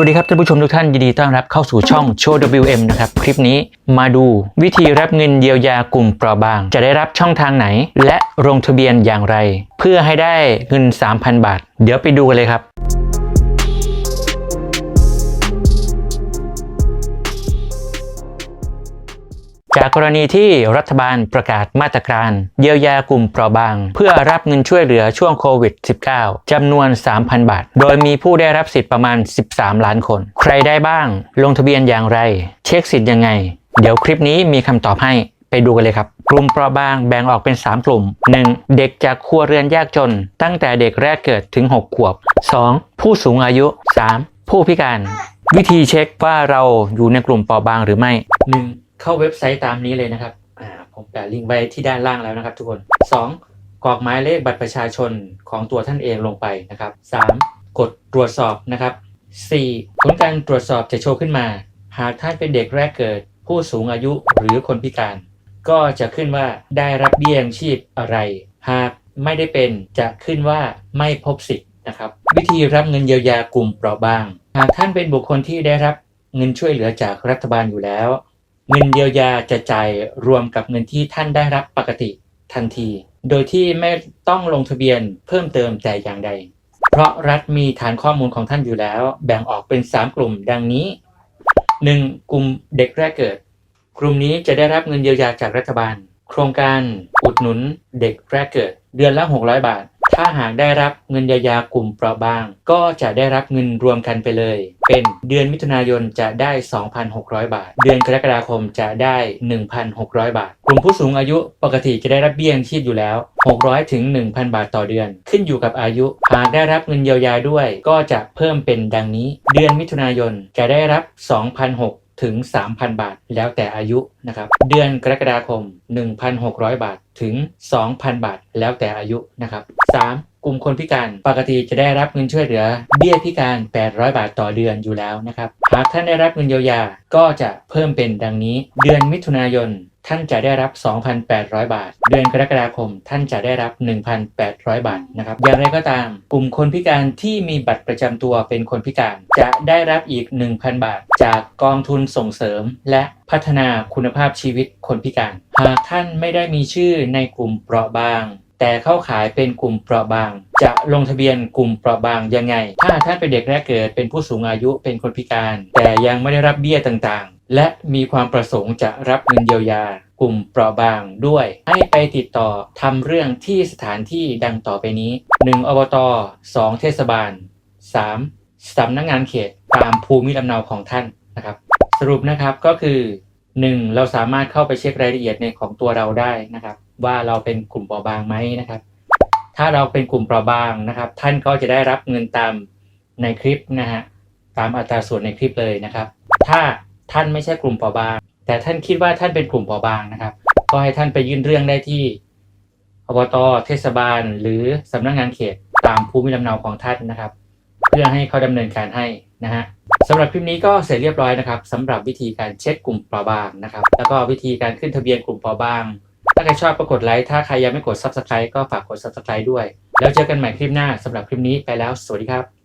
วัสดีครับท่านผู้ชมทุกท่านยินดีต้อนรับเข้าสู่ช่อง Show WM นะครับ คลิปนี้มาดูวิธีรับเงินเยียวยากลุ่มเปราะบาง จะได้รับช่องทางไหน และลงทะเบียนอย่างไร เพื่อให้ได้เงิน 3,000 บาท เดี๋ยวไปดูกันเลยครับ จากกรณีที่รัฐบาลประกาศมาตรการ เยียวยากลุ่มเปราะบาง เพื่อรับเงินช่วยเหลือช่วงโควิด -19 จำนวน 3,000 บาท โดยมีผู้ได้รับสิทธิ์ประมาณ 13 ล้านคน ใครได้บ้าง ลงทะเบียนอย่างไร เช็คสิทธิ์ยังไง เดี๋ยวคลิปนี้มีคำตอบให้ไปดูกันเลยครับ กลุ่มเปราะบางแบ่งออกเป็น 3 กลุ่ม 1. เด็กจากครัวเรือนยากจน ตั้งแต่เด็กแรกเกิดถึง 6 ขวบ 2. ผู้สูงอายุ 3. ผู้พิการ วิธีเช็คว่าเราอยู่ในกลุ่มเปราะบางหรือไม่ 1. เข้าเว็บไซต์ตามนี้เลยนะครับผมแปะลิงก์ไว้ที่ด้านล่างแล้วนะครับ ทุกคน 2. กรอกหมายเลขบัตรประชาชนของตัวท่านเองลงไปนะครับ 3. กดตรวจสอบนะครับ 4. ผลการตรวจสอบจะโชว์ขึ้นมา หากท่านเป็นเด็กแรกเกิด ผู้สูงอายุหรือคนพิการ ก็จะขึ้นว่าได้รับเบี้ยยังชีพอะไร หากไม่ได้เป็นจะขึ้นว่าไม่พบสิทธิ์นะครับวิธีรับเงินเยียวยากลุ่มเปราะบาง หากท่านเป็นบุคคลที่ได้รับเงินช่วยเหลือจากรัฐบาลอยู่แล้ว เงินเยียวยาจะจ่ายรวมกับเงินที่ท่านได้รับปกติทันที โดยที่ไม่ต้องลงทะเบียนเพิ่มเติมแต่อย่างใด เพราะรัฐมีฐานข้อมูลของท่านอยู่แล้ว แบ่งออกเป็น 3 กลุ่มดังนี้ 1. กลุ่มเด็กแรกเกิด กลุ่มนี้จะได้รับเงินเยียวยาจากรัฐบาล โครงการอุดหนุนเด็กแรกเกิด เดือนละ 600 บาท ถ้าหากได้รับเงินเยียวยากลุ่มเปราะบาง ก็จะได้รับเงินรวมกันไปเลย เป็นเดือนมิถุนายนจะได้ 2,600 บาท เดือนกรกฎาคมจะได้ 1,600 บาท กลุ่มผู้สูงอายุปกติจะได้รับเบี้ยยังชีพอยู่แล้ว 600ถึง1,000 บาทต่อเดือน ขึ้นอยู่กับอายุ หากได้รับเงินเยียวยาด้วย ก็จะเพิ่มเป็นดังนี้ เดือนมิถุนายนจะได้รับ 2,600ถึง 3,000 บาท แล้วแต่อายุนะครับ เดือนกรกฎาคม 1,600 บาท ถึง 2,000 บาท แล้วแต่อายุนะครับ 3. กลุ่มคนพิการปกติจะได้รับเงินช่วยเหลือ เบี้ยพิการ 800 บาทต่อเดือนอยู่แล้วนะครับหากท่านได้รับเงินเยียวยาก็จะเพิ่มเป็นดังนี้ เดือนมิถุนายนท่านจะได้รับ 2,800 บาท เดือนกรกฎาคม ท่านจะได้รับ 1,800 บาทนะครับ อย่างไรก็ตาม กลุ่มคนพิการที่มีบัตรประจำตัวเป็นคนพิการ จะได้รับอีก 1,000 บาท จากกองทุนส่งเสริม และพัฒนาคุณภาพชีวิตคนพิการ หากท่านไม่ได้มีชื่อในกลุ่มเปราะบาง แต่เข้าขายเป็นกลุ่มเปราะบาง จะลงทะเบียนกลุ่มเปราะบางยังไง ถ้าท่านเป็นเด็กแรกเกิดเป็นผู้สูงอายุเป็นคนพิการ แต่ยังไม่ได้รับเบี้ยต่างๆ และมีความประสงค์จะรับเงินเยียวยากลุ่มเปราะบางด้วย ให้ไปติดต่อทำเรื่องที่สถานที่ดังต่อไปนี้ 1. อบต 2. เทศบาล 3. สำนักงานเขตตามภูมิลำเนาของท่านนะครับ สรุปนะครับก็คือ 1. เราสามารถเข้าไปเช็ครายละเอียดในของตัวเราได้นะครับ ว่าเราเป็นกลุ่มเปราะบางไหมนะครับ ถ้าเราเป็นกลุ่มเปราะบางนะครับ ท่านก็จะได้รับเงินตามในคลิปนะฮะตามอัตราส่วนในคลิปเลยนะครับ ถ้าท่านไม่ใช่กลุ่มเปราะบาง แต่ท่านคิดว่าท่านเป็นกลุ่มเปราะบางนะครับ ก็ให้ท่านไปยื่นเรื่องได้ที่อบตเทศบาล หรือสำนักงานเขตตามภูมิลำเนาของท่านนะครับ เพื่อให้เขาดำเนินการให้นะฮะสำหรับคลิปนี้ก็เสร็จเรียบร้อยนะครับสำหรับวิธีการเช็คกลุ่มเปราะบางนะครับ แล้วก็วิธีการขึ้นทะเบียนกลุ่มเปราะบาง ถ้าใครชอบก็กดไลค์ ถ้าใครยังไม่กด Subscribe ก็ฝากกด Subscribe ด้วย แล้วเจอกันใหม่คลิปหน้าสำหรับคลิปนี้ไปแล้ว สวัสดีครับ